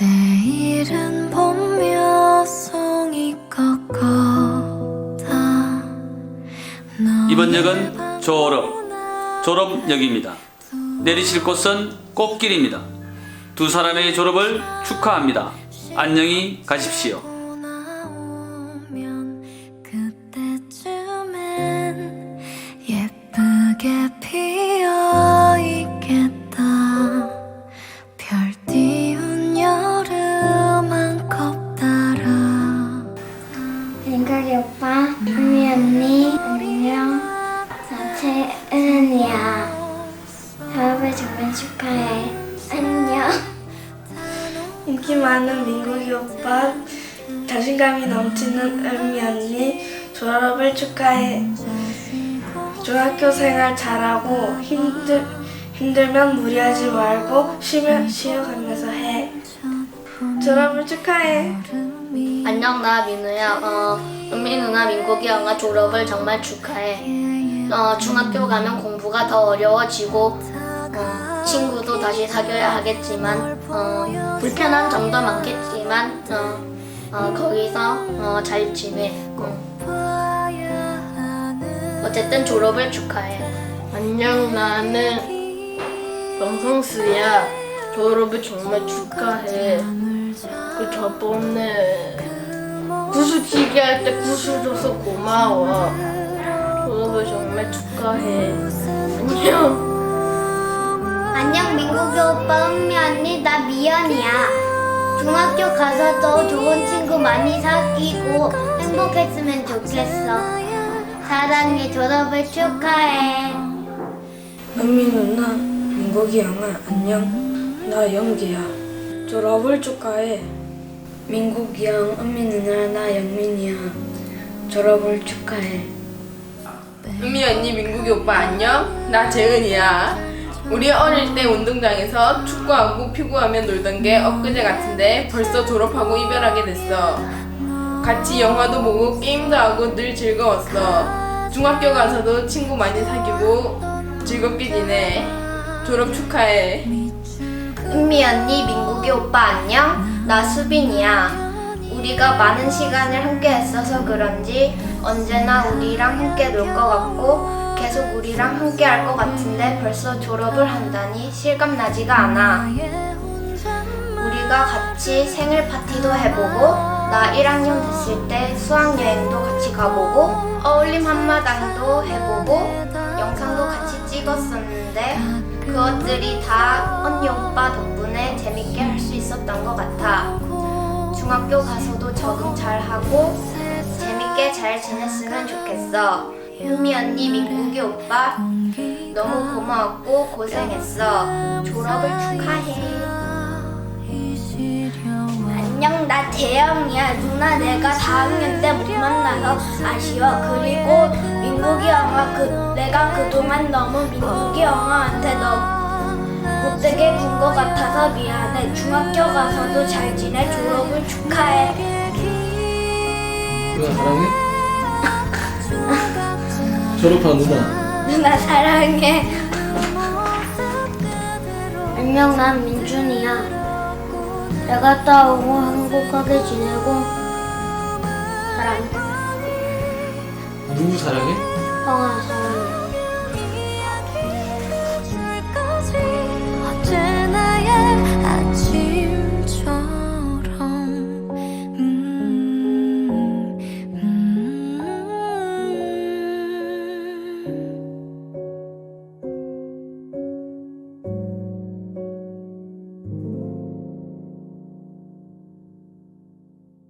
내일은 봄몇 송이 꺾어다 이번 역은 졸업, 졸업역입니다. 내리실 곳은 꽃길입니다. 두 사람의 졸업을 축하합니다. 안녕히 가십시오. 나 채은이야. 졸업을 정말 축하해. 안녕. 인기 많은 민국이 오빠, 자신감이 넘치는 은미 언니, 졸업을 축하해. 중학교 생활 잘하고 힘들, 힘들면 무리하지 말고 쉬면 쉬어가면서 해. 졸업을 축하해. 안녕 나 민우야. 어, 은미 누나 민국이 형아 졸업을 정말 축하해. 어, 중학교 가면 공부가 더 어려워지고 어, 친구도 다시 사귀어야 하겠지만 어, 불편한 점도 많겠지만 어, 어, 거기서 어, 잘 지내. 어. 어쨌든 졸업을 축하해. 안녕 나는 영성스야 졸업을 정말 축하해 그 저번에 구슬치기 할 때 구슬 줘서 고마워 정말 축하해 안녕 안녕, 민국이 오빠, 은미 언니, 나 미연이야. 중학교 가서도 좋은 친구 많이 사귀고 행복했으면 좋겠어. 사랑해, 졸업을 축하해. 은미 누나, 민국이 형아, 안녕. 나 영기야. 졸업을 축하해. 민국이 형, 은미 누나, 나 영민이야. 졸업을 축하해. 은미 언니 민국이 오빠 안녕? 나 재은이야. 우리 어릴 때 운동장에서 축구하고 피구하며 놀던 게 엊그제 같은데 벌써 졸업하고 이별하게 됐어. 같이 영화도 보고 게임도 하고 늘 즐거웠어. 중학교 가서도 친구 많이 사귀고 즐겁게 지내. 졸업 축하해. 은미 언니, 민국이 오빠 안녕? 나 수빈이야. 우리가 많은 시간을 함께 했어서 그런지 언제나 우리랑 함께 놀 것 같고 계속 우리랑 함께 할 것 같은데 벌써 졸업을 한다니 실감나지가 않아. 우리가 같이 생일 파티도 해보고 나 1학년 됐을 때 수학여행도 같이 가보고 어울림 한마당도 해보고 영상도 같이 찍었었는데 그것들이 다 언니 오빠 덕분에 재밌게 할 수 있었던 것 같아. 중학교 가서도 적응 잘 하고 재밌게 잘 지냈으면 좋겠어. 은미 언니, 민국이 오빠 너무 고마웠고 고생했어. 졸업을 축하해. 안녕, 나 재영이야. 누나 내가 4학년 때 못 만나서 아쉬워. 그리고 민국이 형아, 그, 내가 그동안 너무 민국이 형아한테 너무 못되게 군 것 같아서 미안해. 중학교 가서도 잘 지내. 졸업을 축하해. 누나 사랑해? 졸업한 누나 누나 사랑해. 안녕, 난 민준이야. 내가 따오고 행복하게 지내고 사랑해. 누구 사랑해? 형아 사랑해.